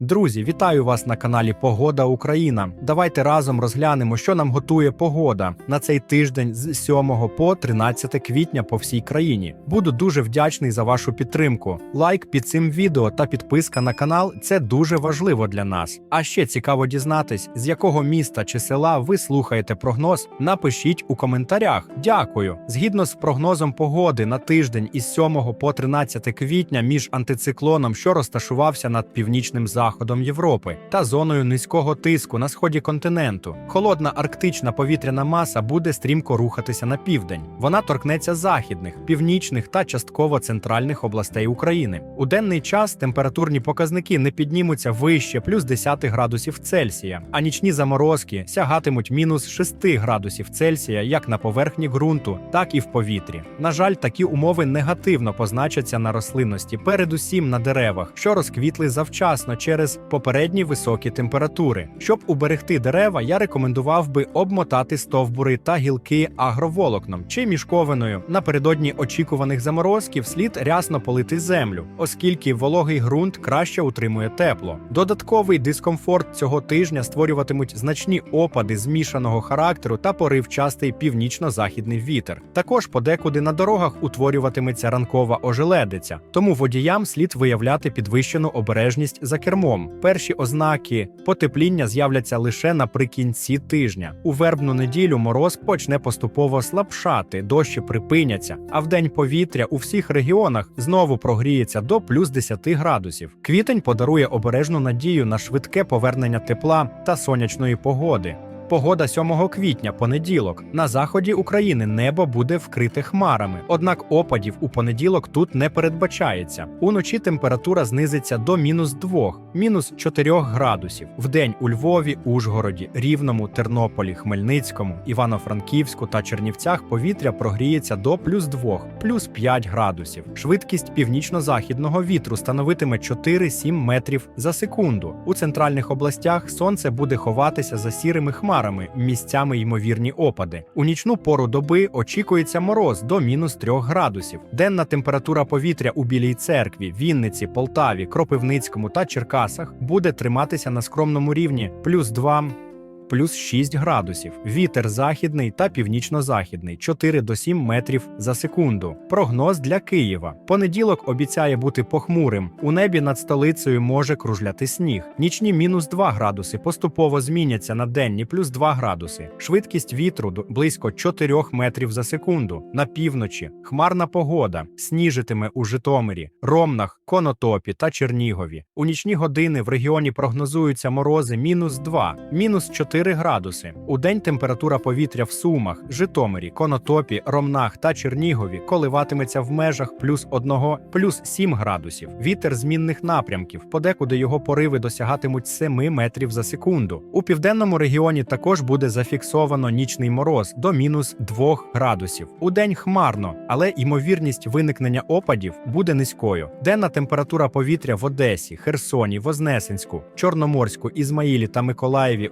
Друзі, вітаю вас на каналі Погода Україна. Давайте разом розглянемо, що нам готує погода на цей тиждень з 7 по 13 квітня по всій країні. Буду дуже вдячний за вашу підтримку. Лайк під цим відео та підписка на канал це дуже важливо для нас. А ще цікаво дізнатись, з якого міста чи села ви слухаєте прогноз. Напишіть у коментарях. Дякую. Згідно з прогнозом погоди на тиждень із 7 по 13 квітня між антициклоном, що розташувався над північним заходом Європи, та зоною низького тиску на сході континенту. Холодна арктична повітряна маса буде стрімко рухатися на південь. Вона торкнеться західних, північних та частково центральних областей України. У денний час температурні показники не піднімуться вище плюс 10 градусів Цельсія, а нічні заморозки сягатимуть мінус 6 градусів Цельсія як на поверхні ґрунту, так і в повітрі. На жаль, такі умови негативно позначаться на рослинності, передусім на деревах, що розквітли завчасно через попередні високі температури. Щоб уберегти дерева, я рекомендував би обмотати стовбури та гілки агроволокном чи мішковиною. Напередодні очікуваних заморозків слід рясно полити землю, оскільки вологий ґрунт краще утримує тепло. Додатковий дискомфорт цього тижня створюватимуть значні опади змішаного характеру та поривчастий північно-західний вітер. Також подекуди на дорогах утворюватиметься ранкова ожеледиця, тому водіям слід виявляти підвищену обережність за кермом. Перші ознаки потепління з'являться лише наприкінці тижня. У вербну неділю мороз почне поступово слабшати, дощі припиняться, а вдень повітря у всіх регіонах знову прогріється до плюс 10 градусів. Квітень подарує обережну надію на швидке повернення тепла та сонячної погоди. Погода 7 квітня, понеділок. На заході України небо буде вкрите хмарами. Однак опадів у понеділок тут не передбачається. Уночі температура знизиться до мінус 2, мінус 4 градусів. Вдень у Львові, Ужгороді, Рівному, Тернополі, Хмельницькому, Івано-Франківську та Чернівцях повітря прогріється до плюс 2, плюс 5 градусів. Швидкість північно-західного вітру становитиме 4-7 метрів за секунду. У центральних областях сонце буде ховатися за сірими хмарами, місцями ймовірні опади. У нічну пору доби очікується мороз до мінус 3 градусів. Денна температура повітря у Білій церкві, Вінниці, Полтаві, Кропивницькому та Черкасах буде триматися на скромному рівні плюс 2 плюс 6 градусів. Вітер західний та північно-західний 4 до 7 метрів за секунду. Прогноз для Києва. Понеділок обіцяє бути похмурим. У небі над столицею може кружляти сніг. Нічні мінус 2 градуси поступово зміняться на денні плюс 2 градуси. Швидкість вітру близько 4 метрів за секунду. На півночі хмарна погода сніжитиме у Житомирі, Ромнах, Конотопі та Чернігові. У нічні години в регіоні прогнозуються морози мінус 2, мінус 4 градуси. У день температура повітря в Сумах, Житомирі, Конотопі, Ромнах та Чернігові коливатиметься в межах плюс 1, плюс 7 градусів. Вітер змінних напрямків, подекуди його пориви досягатимуть 7 метрів за секунду. У південному регіоні також буде зафіксовано нічний мороз до мінус 2 градусів. У день хмарно, але ймовірність виникнення опадів буде низькою. Денна температура повітря в Одесі, Херсоні, Вознесенську, Чорноморську, Ізмаїлі та Миколаєві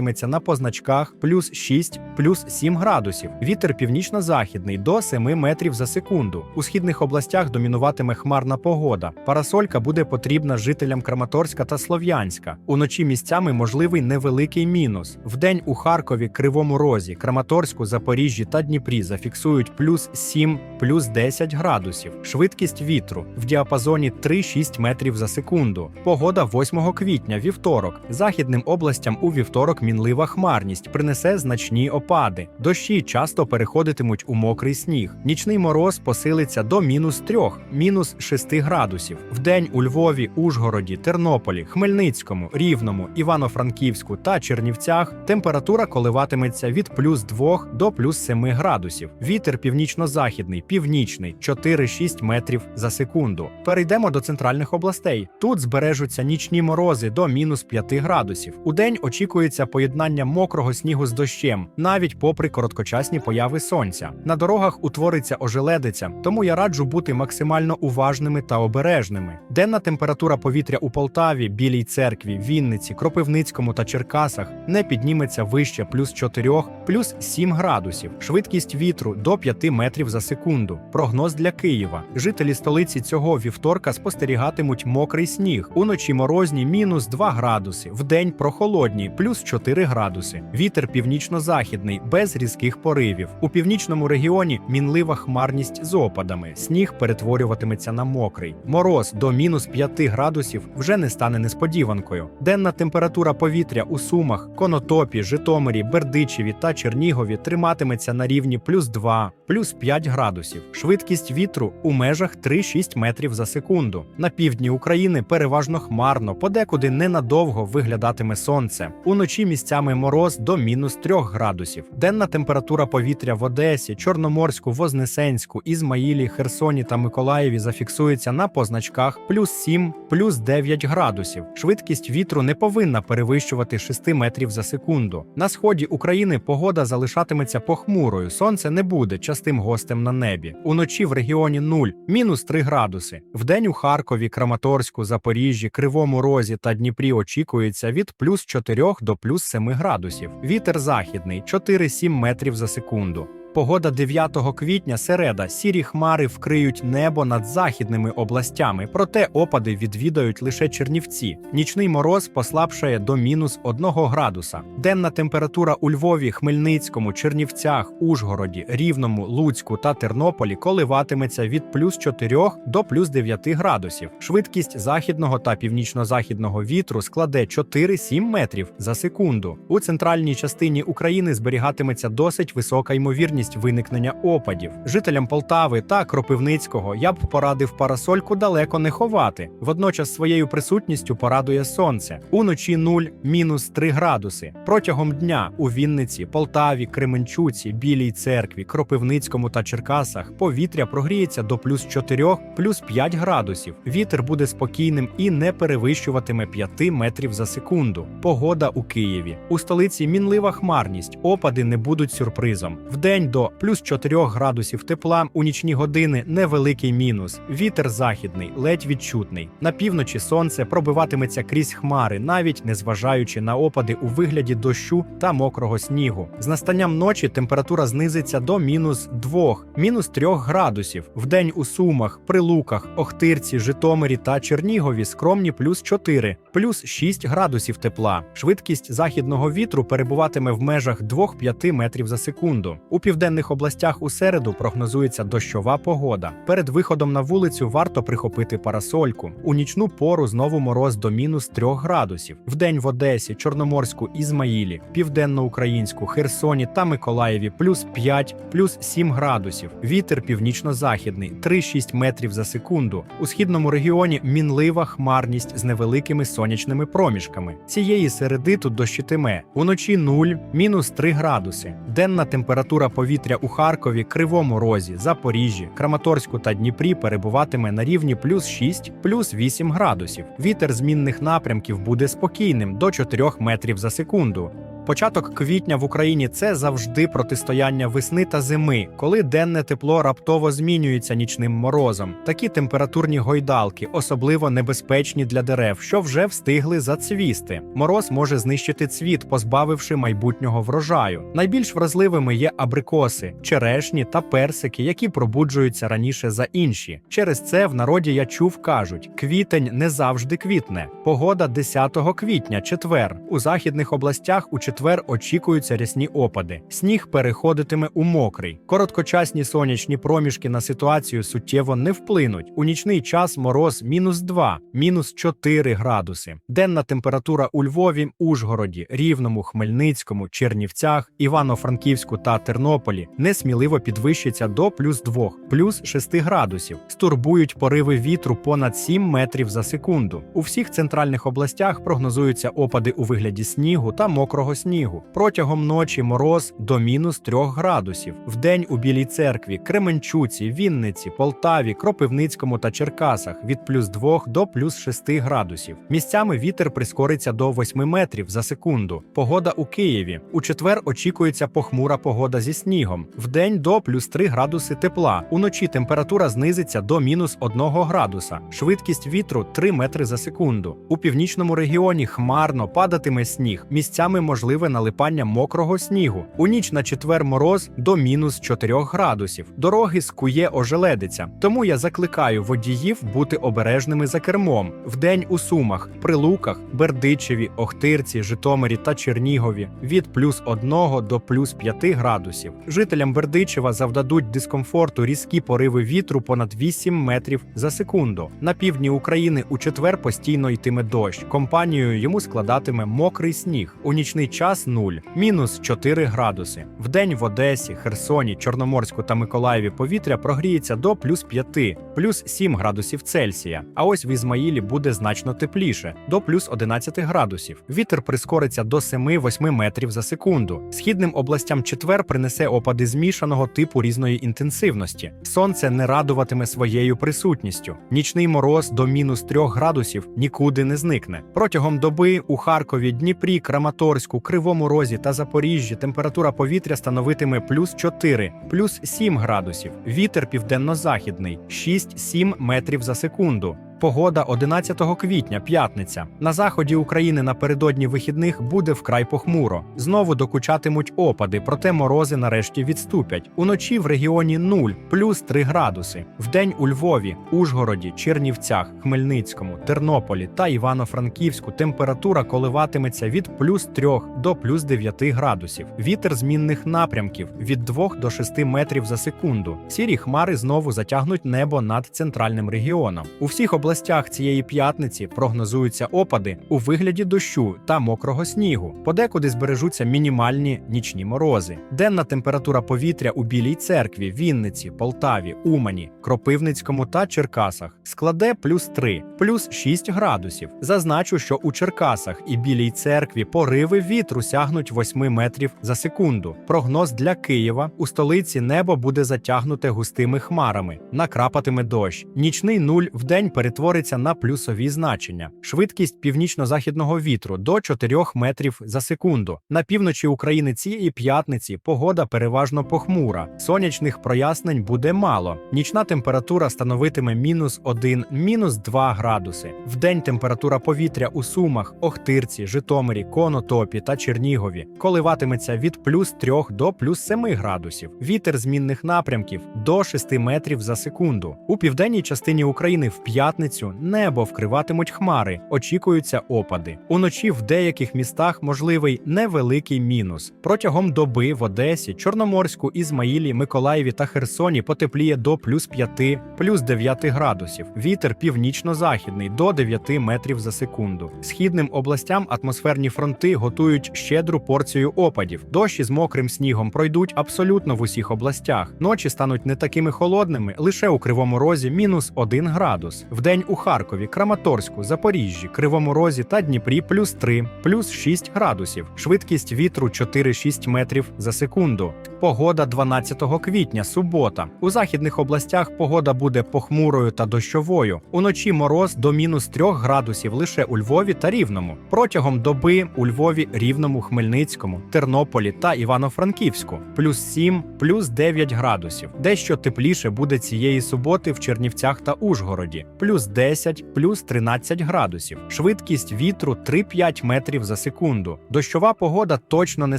утримуватиметься на позначках плюс 6, плюс 7 градусів. Вітер північно-західний до 7 метрів за секунду. У східних областях домінуватиме хмарна погода. Парасолька буде потрібна жителям Краматорська та Слов'янська. Уночі місцями можливий невеликий мінус. Вдень у Харкові, Кривому Розі, Краматорську, Запоріжжі та Дніпрі зафіксують плюс 7, плюс 10 градусів. Швидкість вітру в діапазоні 3-6 метрів за секунду. Погода 8 квітня, вівторок. Західним областям у вівторок мінлива хмарність принесе значні опади. Дощі часто переходитимуть у мокрий сніг. Нічний мороз посилиться до мінус 3, мінус 6 градусів. Вдень у Львові, Ужгороді, Тернополі, Хмельницькому, Рівному, Івано-Франківську та Чернівцях температура коливатиметься від плюс 2 до плюс 7 градусів. Вітер північно-західний, північний 4-6 метрів за секунду. Перейдемо до центральних областей. Тут збережуться нічні морози до мінус 5 градусів. У день очікується поєднання мокрого снігу з дощем, навіть попри короткочасні появи сонця. На дорогах утвориться ожеледиця, тому я раджу бути максимально уважними та обережними. Денна температура повітря у Полтаві, Білій церкві, Вінниці, Кропивницькому та Черкасах не підніметься вище плюс 4, плюс 7 градусів. Швидкість вітру до 5 метрів за секунду. Прогноз для Києва. Жителі столиці цього вівторка спостерігатимуть мокрий сніг. Уночі морозні мінус 2 градуси, вдень прохолодні плюс 4 градуси. Вітер північно-західний без різких поривів. У північному регіоні мінлива хмарність з опадами. Сніг перетворюватиметься на мокрий. Мороз до мінус 5 градусів вже не стане несподіванкою. Денна температура повітря у Сумах, Конотопі, Житомирі, Бердичеві та Чернігові триматиметься на рівні плюс 2, плюс 5 градусів. Швидкість вітру у межах 3-6 метрів за секунду. На півдні України переважно хмарно, подекуди ненадовго виглядатиме сонце. Уночі місцями мороз до мінус 3 градусів. Денна температура повітря в Одесі, Чорноморську, Вознесенську, Ізмаїлі, Херсоні та Миколаєві зафіксується на позначках плюс 7, плюс 9 градусів. Швидкість вітру не повинна перевищувати 6 метрів за секунду. На сході України погода залишатиметься похмурою. Сонце не буде частим гостем на небі. Уночі в регіоні 0, мінус 3 градуси. Вдень у Харкові, Краматорську, Запоріжжі, Кривому Розі та Дніпрі очікується від плюс 4 до плюс 7 градусів. Вітер західний 4-7 метрів за секунду. Погода 9 квітня середа. Сірі хмари вкриють небо над західними областями, проте опади відвідають лише Чернівці. Нічний мороз послабшає до мінус 1 градуса. Денна температура у Львові, Хмельницькому, Чернівцях, Ужгороді, Рівному, Луцьку та Тернополі коливатиметься від плюс 4 до плюс 9 градусів. Швидкість західного та північно-західного вітру складе 4-7 метрів за секунду. У центральній частині України зберігатиметься досить висока ймовірність виникнення опадів. Жителям Полтави та Кропивницького я б порадив парасольку далеко не ховати. Водночас своєю присутністю порадує сонце. Уночі 0, мінус 3 градуси. Протягом дня у Вінниці, Полтаві, Кременчуці, Білій церкві, Кропивницькому та Черкасах повітря прогріється до плюс 4, плюс 5 градусів. Вітер буде спокійним і не перевищуватиме 5 метрів за секунду. Погода у Києві. У столиці мінлива хмарність. Опади не будуть сюрпризом. Вдень до плюс 4 градусів тепла у нічні години невеликий мінус. Вітер західний, ледь відчутний. На півночі сонце пробиватиметься крізь хмари, навіть незважаючи на опади у вигляді дощу та мокрого снігу. З настанням ночі температура знизиться до мінус 2, мінус 3 градусів. Вдень у Сумах, Прилуках, Охтирці, Житомирі та Чернігові скромні плюс 4, плюс 6 градусів тепла. Швидкість західного вітру перебуватиме в межах 2-5 метрів за секунду. У південних областях у середу прогнозується дощова погода. Перед виходом на вулицю варто прихопити парасольку. У нічну пору знову мороз до мінус 3 градусів. Вдень в Одесі, Чорноморську, Ізмаїлі, Південноукраїнську, Херсоні та Миколаєві плюс 5, плюс 7 градусів. Вітер північно-західний 3-6 метрів за секунду. У східному регіоні мінлива хмарність з невеликими сонячними проміжками. Цієї середи тут дощитиме. Уночі 0, мінус 3 градуси. Денна температура повітря у Харкові, Кривому Розі, Запоріжжі, Краматорську та Дніпрі перебуватиме на рівні плюс 6, плюс 8 градусів. Вітер змінних напрямків буде спокійним до 4 метрів за секунду. Початок квітня в Україні це завжди протистояння весни та зими, коли денне тепло раптово змінюється нічним морозом. Такі температурні гойдалки особливо небезпечні для дерев, що вже встигли зацвісти. Мороз може знищити цвіт, позбавивши майбутнього врожаю. Найбільш вразливими є абрикоси, черешні та персики, які пробуджуються раніше за інші. Через це в народі я чув кажуть: квітень не завжди квітне. Погода 10 квітня, четвер. У західних областях у четвер очікуються рясні опади. Сніг переходитиме у мокрий. Короткочасні сонячні проміжки на ситуацію суттєво не вплинуть. У нічний час мороз мінус 2, мінус 4 градуси. Денна температура у Львові, Ужгороді, Рівному, Хмельницькому, Чернівцях, Івано-Франківську та Тернополі несміливо підвищиться до плюс 2, плюс 6 градусів. Стурбують пориви вітру понад 7 метрів за секунду. У всіх центральних областях прогнозуються опади у вигляді снігу та мокрого снігу. Снігу. Протягом ночі мороз до мінус 3 градусів. Вдень у Білій церкві, Кременчуці, Вінниці, Полтаві, Кропивницькому та Черкасах від плюс 2 до плюс 6 градусів. Місцями вітер прискориться до 8 метрів за секунду. Погода у Києві. У четвер очікується похмура погода зі снігом. Вдень до плюс 3 градуси тепла. Уночі температура знизиться до мінус 1 градуса. Швидкість вітру 3 метри за секунду. У північному регіоні хмарно падатиме сніг. Місцями можливе налипання мокрого снігу. У ніч на четвер мороз до мінус 4 градусів. Дороги скує ожеледиця. Тому я закликаю водіїв бути обережними за кермом. Вдень у Сумах, Прилуках, Бердичеві, Охтирці, Житомирі та Чернігові від плюс 1 до плюс 5 градусів. Жителям Бердичева завдадуть дискомфорту різкі пориви вітру понад 8 метрів за секунду. На півдні України у четвер постійно йтиме дощ. Компанією йому складатиме мокрий сніг. У нічний час 0, мінус 4 градуси. Вдень в Одесі, Херсоні, Чорноморську та Миколаєві повітря прогріється до плюс 5, плюс 7 градусів Цельсія. А ось в Ізмаїлі буде значно тепліше до плюс 11 градусів. Вітер прискориться до 7-8 метрів за секунду. Східним областям четвер принесе опади змішаного типу різної інтенсивності. Сонце не радуватиме своєю присутністю. Нічний мороз до мінус 3 градусів нікуди не зникне. Протягом доби у Харкові, Дніпрі, Краматорську, Кривому Розі та Запоріжжі температура повітря становитиме плюс 4, плюс 7 градусів. Вітер південно-західний 6-7 метрів за секунду. Погода 11 квітня, п'ятниця. На заході України напередодні вихідних буде вкрай похмуро. Знову докучатимуть опади, проте морози нарешті відступять. Уночі в регіоні 0, плюс 3 градуси. Вдень у Львові, Ужгороді, Чернівцях, Хмельницькому, Тернополі та Івано-Франківську температура коливатиметься від плюс 3 до плюс 9 градусів. Вітер змінних напрямків від 2 до 6 метрів за секунду. Сірі хмари знову затягнуть небо над центральним регіоном. У всіх областях цієї п'ятниці прогнозуються опади у вигляді дощу та мокрого снігу. Подекуди збережуться мінімальні нічні морози. Денна температура повітря у Білій церкві, Вінниці, Полтаві, Умані, Кропивницькому та Черкасах складе плюс 3, плюс 6 градусів. Зазначу, що у Черкасах і Білій церкві пориви вітру сягнуть 8 метрів за секунду. Прогноз для Києва у столиці небо буде затягнуте густими хмарами, накрапатиме дощ. Нічний нуль вдень перетвориться на плюсові значення. Швидкість північно-західного вітру до 4 метрів за секунду. На півночі України цієї п'ятниці погода переважно похмура. Сонячних прояснень буде мало. Нічна температура становитиме мінус 1, мінус 2 градуси. Вдень температура повітря у Сумах, Охтирці, Житомирі, Конотопі та Чернігові коливатиметься від плюс 3 до плюс 7 градусів. Вітер змінних напрямків до 6 метрів за секунду. У південній частині України в п'ятницю небо вкриватимуть хмари, очікуються опади. Уночі в деяких містах можливий невеликий мінус. Протягом доби в Одесі, Чорноморську, Ізмаїлі, Миколаєві та Херсоні потепліє до плюс 5, плюс 9 градусів. Вітер північно-західний до 9 метрів за секунду. Східним областям атмосферні фронти готують щедру порцію опадів. Дощі з мокрим снігом пройдуть абсолютно в усіх областях. Ночі стануть не такими холодними, лише у кривому розі мінус 1 градус. Вдень у Харкові, Краматорську, Запоріжжі, Кривому Розі та Дніпрі плюс 3, плюс 6 градусів. Швидкість вітру 4-6 метрів за секунду. Погода 12 квітня, субота. У західних областях погода буде похмурою та дощовою. Уночі мороз до мінус 3 градусів лише у Львові та Рівному. Протягом доби у Львові, Рівному, Хмельницькому, Тернополі та Івано-Франківську плюс 7, плюс 9 градусів. Дещо тепліше буде цієї суботи в Чернівцях та Ужгороді, плюс 10, плюс 13 градусів. Швидкість вітру 3-5 метрів за секунду. Дощова погода точно не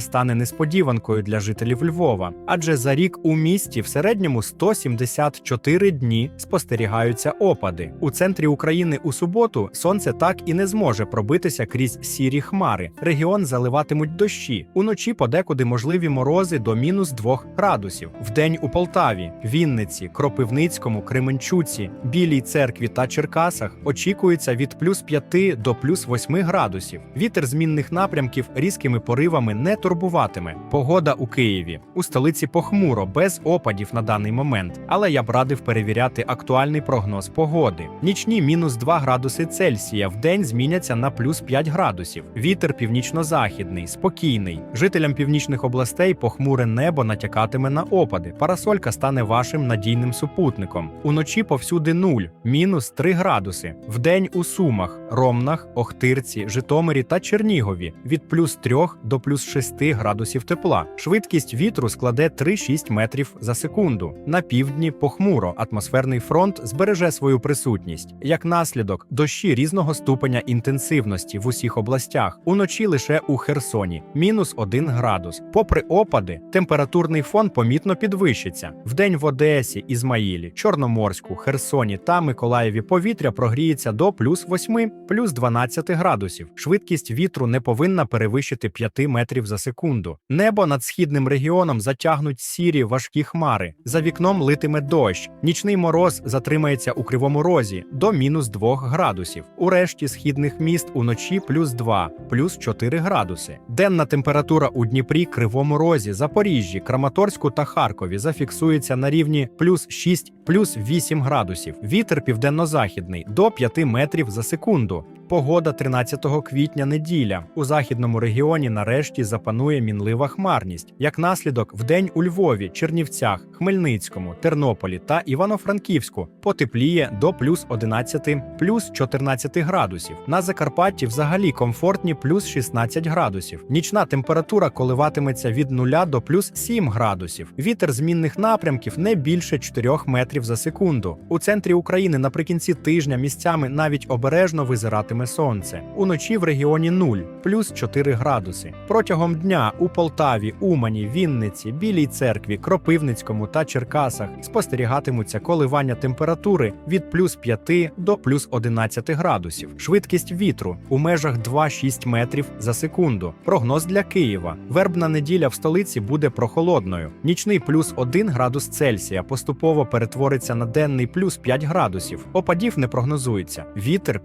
стане несподіванкою для жителів Львова, адже за рік у місті в середньому 174 дні спостерігаються опади. У центрі України у суботу сонце так і не зможе пробитися крізь сірі хмари. Регіон заливатимуть дощі. Уночі подекуди можливі морози до мінус 2 градусів. Вдень у Полтаві, Вінниці, Кропивницькому, Кременчуці, Білій церкві та Черкасах очікується від плюс 5 до плюс 8 градусів. Вітер змінних напрямків різкими поривами не турбуватиме. Погода у Києві. У столиці похмуро, без опадів на даний момент. Але я б радив перевіряти актуальний прогноз погоди. Нічні мінус 2 градуси Цельсія в день зміняться на плюс 5 градусів. Вітер північно-західний, спокійний. Жителям північних областей похмуре небо натякатиме на опади. Парасолька стане вашим надійним супутником. Уночі повсюди нуль, мінус 3 градуси. Вдень у Сумах, Ромнах, Охтирці, Житомирі та Чернігові від плюс 3 до плюс 6 градусів тепла. Швидкість вітру складе 3-6 метрів за секунду. На півдні похмуро. Атмосферний фронт збереже свою присутність. Як наслідок, дощі різного ступеня інтенсивності в усіх областях. Уночі лише у Херсоні мінус 1 градус. Попри опади, температурний фон помітно підвищиться. Вдень в Одесі, Ізмаїлі, Чорноморську, Херсоні та Миколаєві повітря прогріється до плюс 8, плюс 12 градусів. Швидкість вітру не повинна перевищити 5 метрів за секунду. Небо над східним регіоном затягнуть сірі важкі хмари. За вікном литиме дощ. Нічний мороз затримається у кривому розі до мінус 2 градусів. У решті східних міст уночі плюс 2, плюс 4 градуси. Денна температура у Дніпрі, Кривому Розі, Запоріжжі, Краматорську та Харкові зафіксується на рівні плюс 6, плюс 8 градусів. Вітер південно-західний до 5 метрів за секунду. Погода 13 квітня неділя. У західному регіоні нарешті запанує мінлива хмарність. Як наслідок, вдень у Львові, Чернівцях, Хмельницькому, Тернополі та Івано-Франківську потепліє до плюс 11, плюс 14 градусів. На Закарпатті взагалі комфортні плюс 16 градусів. Нічна температура коливатиметься від 0 до плюс 7 градусів. Вітер змінних напрямків не більше 4 метрів за секунду. У центрі України наприкінці тижня місцями навіть обережно визиратиме сонце. Уночі в регіоні 0, плюс 4 градуси. Протягом дня у Полтаві, Умані, Вінниці, Білій церкві, Кропивницькому та Черкасах спостерігатимуться коливання температури від плюс 5 до плюс 11 градусів. Швидкість вітру у межах 2-6 метрів за секунду. Прогноз для Києва. Вербна неділя в столиці буде прохолодною. Нічний плюс 1 градус Цельсія поступово перетвориться на денний плюс 5 градусів. Опадів не прогнозується. Вітер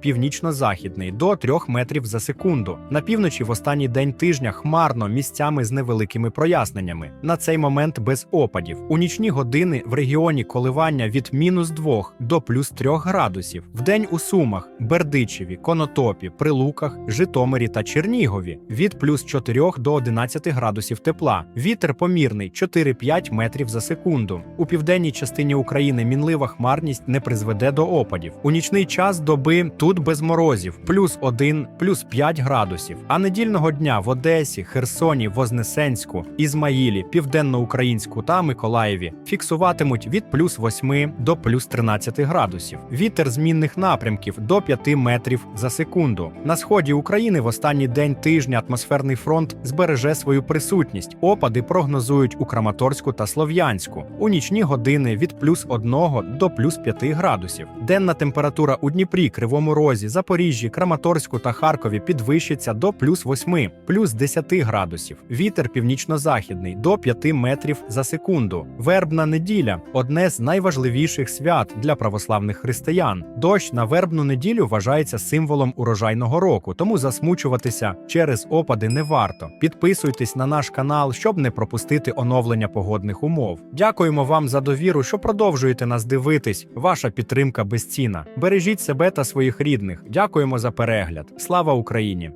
північно-західний до 3 метрів за секунду. На півночі в останній день тижня хмарно місцями з невеликими проясненнями. На цей момент без опадів. У нічні години в регіоні коливання від мінус 2 до плюс 3 градусів. Вдень у Сумах, Бердичеві, Конотопі, Прилуках, Житомирі та Чернігові від плюс 4 до 11 градусів тепла. Вітер помірний 4-5 метрів за секунду. У південній частині України мінлива хмарність не призведе до опадів. У нічний час доби тут без морозів, плюс 1, плюс 5 градусів. А недільного дня в Одесі, Херсоні, Вознесенську, Ізмаїлі, Південноукраїнську та Миколаєві фіксуватимуть від плюс 8 до плюс 13 градусів. Вітер змінних напрямків до 5 метрів за секунду. На сході України в останній день тижня атмосферний фронт збереже свою присутність. Опади прогнозують у Краматорську та Слов'янську. У нічні години від плюс 1 до плюс 5 градусів. Денна температура у Дніпрі, Кривому Розі, Запоріжжі, Краматорську та Харкові підвищиться до плюс 8, плюс 10 градусів. Вітер північно-західний до 5 метрів за секунду. Вербна неділя одне з найважливіших свят для православних християн. Дощ на вербну неділю вважається символом урожайного року, тому засмучуватися через опади не варто. Підписуйтесь на наш канал, щоб не пропустити оновлення погодних умов. Дякуємо вам за довіру, що продовжуєте нас дивитись. Ваша підтримка безцінна. Бережіть себе та своїх рідних. Дякуємо за перегляд. Слава Україні!